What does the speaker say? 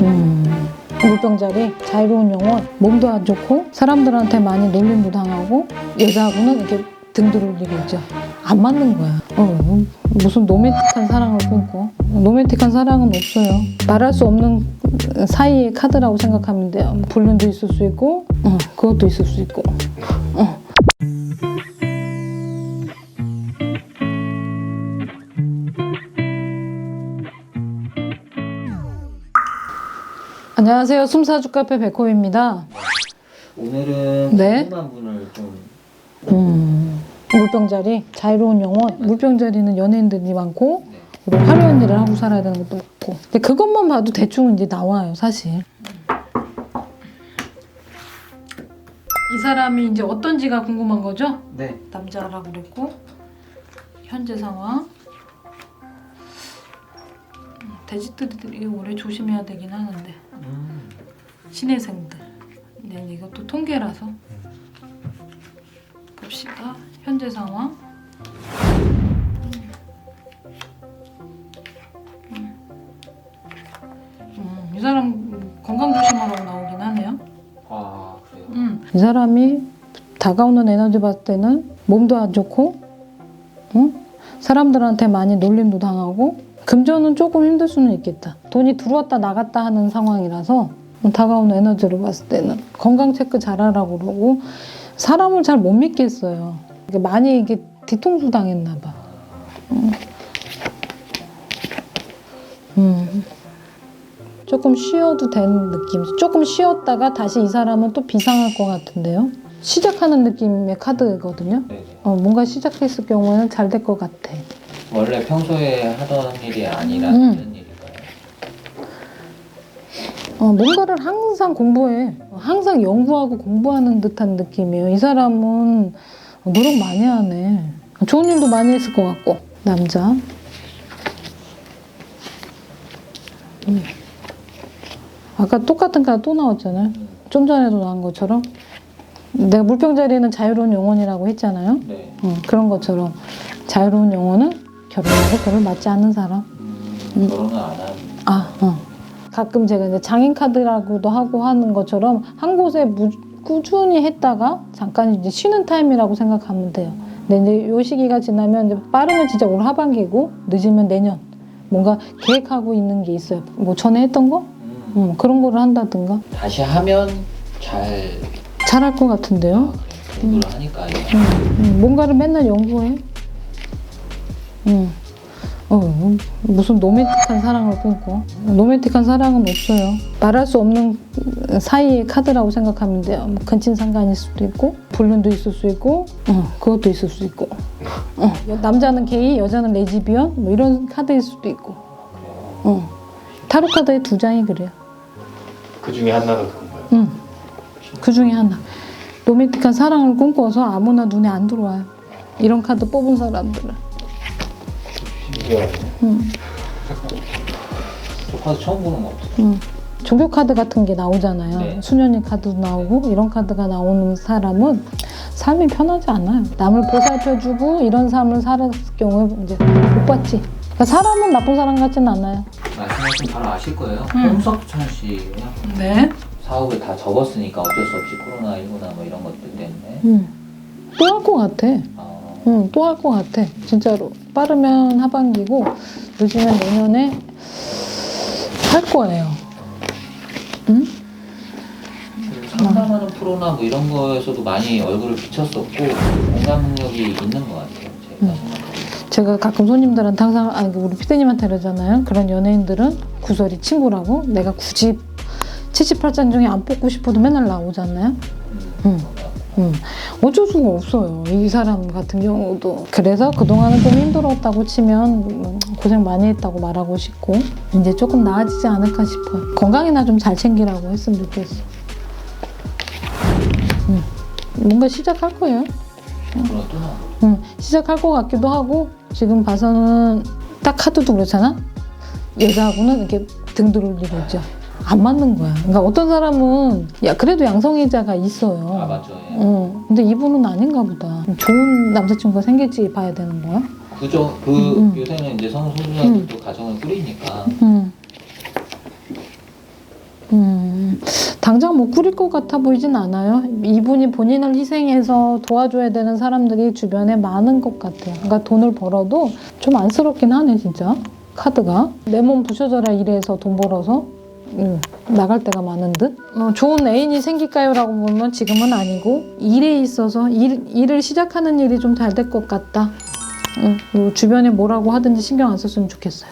음, 물병자리, 자유로운 영혼, 몸도 안 좋고 사람들한테 많이 놀림도 당하고 여자하고는 이렇게 등 들을 일이 있죠. 안 맞는 거야. 어, 무슨 로맨틱한 사랑을 꿈꿔. 로맨틱한 사랑은 없어요. 말할 수 없는 사이의 카드라고 생각하면 돼요. 불륜도 있을 수 있고, 어, 그것도 있을 수 있고. 안녕하세요. 숨사주 카페 백호입니다. 오늘은 네. 궁금한 분을 좀 음, 물병자리, 자유로운 영혼. 물병자리는 연예인들이 많고, 네. 그리고 화려한 일을 하고 살아야 되는 것도 많고. 근데 그것만 봐도 대충 이제 나와요, 사실. 이 사람이 이제 어떤지가 궁금한 거죠? 네. 남자라고 그랬고, 현재 상황. 음, 돼지들이 올해 조심해야 되긴 하는데, 음. 신혜생들. 네, 이것도 통계라서. 봅시다. 현재 상황. 음, 이 사람 건강 조심하라고 나오긴 하네요. 아 그래요. 음. 이 사람이 다가오는 에너지 봤을 때는 몸도 안 좋고, 응? 사람들한테 많이 놀림도 당하고, 금전은 조금 힘들 수는 있겠다. 돈이 들어왔다 나갔다 하는 상황이라서 다가오는 에너지로 봤을 때는 건강 체크 잘하라고 그러고 사람을 잘 못 믿겠어요. 많이 이게 뒤통수 당했나 봐. 음. 음. 조금 쉬어도 되는 느낌. 조금 쉬었다가 다시 이 사람은 또 비상할 것 같은데요. 시작하는 느낌의 카드거든요. 네네. 어, 뭔가 시작했을 경우에는 잘 될 것 같아. 원래 평소에 하던 일이 아니라 음. 이런 일인가요? 어, 뭔가를 항상 공부해. 항상 연구하고 공부하는 듯한 느낌이에요. 이 사람은 노력 많이 하네. 좋은 일도 많이 했을 것 같고. 남자. 음. 아까 똑같은 카드 또 나왔잖아요. 음. 좀 전에도 나온 것처럼. 내가 물병 자리는 자유로운 영혼이라고 했잖아요. 네. 어, 그런 것처럼 자유로운 영혼은 결혼하고 별을 맞지 않는 사람. 음, 결혼을 안 한. 아, 어. 가끔 제가 이제 장인 카드라고도 하고 하는 것처럼 한 곳에 무- 꾸준히 했다가 잠깐 이제 쉬는 타임이라고 생각하면 돼요. 근데 이제 요 시기가 지나면 이제 빠르면 진짜 올 하반기고 늦으면 내년 뭔가 계획하고 있는 게 있어요. 뭐 전에 했던 거? 음. 음, 그런 거를 한다든가 다시 하면 잘 잘할 것 같은데요. 공부를 하니까 이거. 음, 음, 뭔가를 맨날 연구해. 음. 어, 무슨 로맨틱한 사랑을 꿈꿔. 로맨틱한 사랑은 없어요. 말할 수 없는 사이의 카드라고 생각하면 돼요. 뭐 근친 상간일 수도 있고, 불륜도 있을 수 있고, 어, 그것도 있을 수 있고. 어, 남자는 게이, 여자는 레즈비언, 뭐 이런 카드일 수도 있고. 어. 타로 카드에 두 장이 그래요. 그 중에 하나가 그건가요? 응. 그 중에 하나. 로맨틱한 사랑을 꿈꿔서 아무나 눈에 안 들어와요. 이런 카드 뽑은 사람들은. 응. 저 카드 처음 보는 것 같아요. 응. 종교 카드 같은 게 나오잖아요. 네. 수녀님 카드도 나오고 이런 카드가 나오는 사람은 삶이 편하지 않아요. 남을 보살펴주고 이런 삶을 살았을 경우에 이제 못 받지. 그러니까 사람은 나쁜 사람 같지는 않아요. 말씀하시면 바로 아실 거예요. 음. 홍석천 씨요. 네. 사업을 다 접었으니까 어쩔 수 없이 코로나 19나 뭐 이런 것들 때문에. 응. 또할 것 같아. 아, 응, 또 할 것 같아. 진짜로. 빠르면 하반기고, 늦으면 내년에 할 거예요. 응? 상담하는 프로나 뭐 이런 거에서도 많이 얼굴을 비쳤었고 공감 능력이 있는 것 같아요. 제가 음. 제가 가끔 손님들한테 항상, 아니, 우리 피디님한테 그러잖아요. 그런 연예인들은 구설이 친구라고. 내가 굳이 78장 중에 안 뽑고 싶어도 맨날 나오잖아요. 음, 음. 음, 어쩔 수가 없어요. 이 사람 같은 경우도. 그래서 그동안은 좀 힘들었다고 치면 음, 고생 많이 했다고 말하고 싶고 이제 조금 나아지지 않을까 싶어요. 건강이나 좀 잘 챙기라고 했으면 좋겠어. 음, 뭔가 시작할 거예요. 음, 시작할 것 같기도 하고 지금 봐서는 딱 카드도 그렇잖아. 여자하고는 이렇게 등 일이 있죠. 안 맞는 거야. 그러니까 어떤 사람은 야 그래도 양성애자가 있어요. 아 맞죠. 예. 어, 근데 이분은 아닌가 보다. 좋은 남자친구가 생길지 봐야 되는 거야. 그죠. 그 음, 음. 요새는 이제 성소수자들도 가정을 꾸리니까 음. 당장 못 꾸릴 것 같아 보이진 않아요. 이분이 본인을 희생해서 도와줘야 되는 사람들이 주변에 많은 것 같아요. 그러니까 돈을 벌어도 좀 안쓰럽긴 하네 진짜. 카드가 내 몸 부셔져라 일해서 돈 벌어서 음, 나갈 때가 많은 듯. 어, 좋은 애인이 생길까요 라고 보면 지금은 아니고 일에 있어서 일, 일을 시작하는 일이 좀 잘 될 것 같다. 응, 뭐 주변에 뭐라고 하든지 신경 안 썼으면 좋겠어요.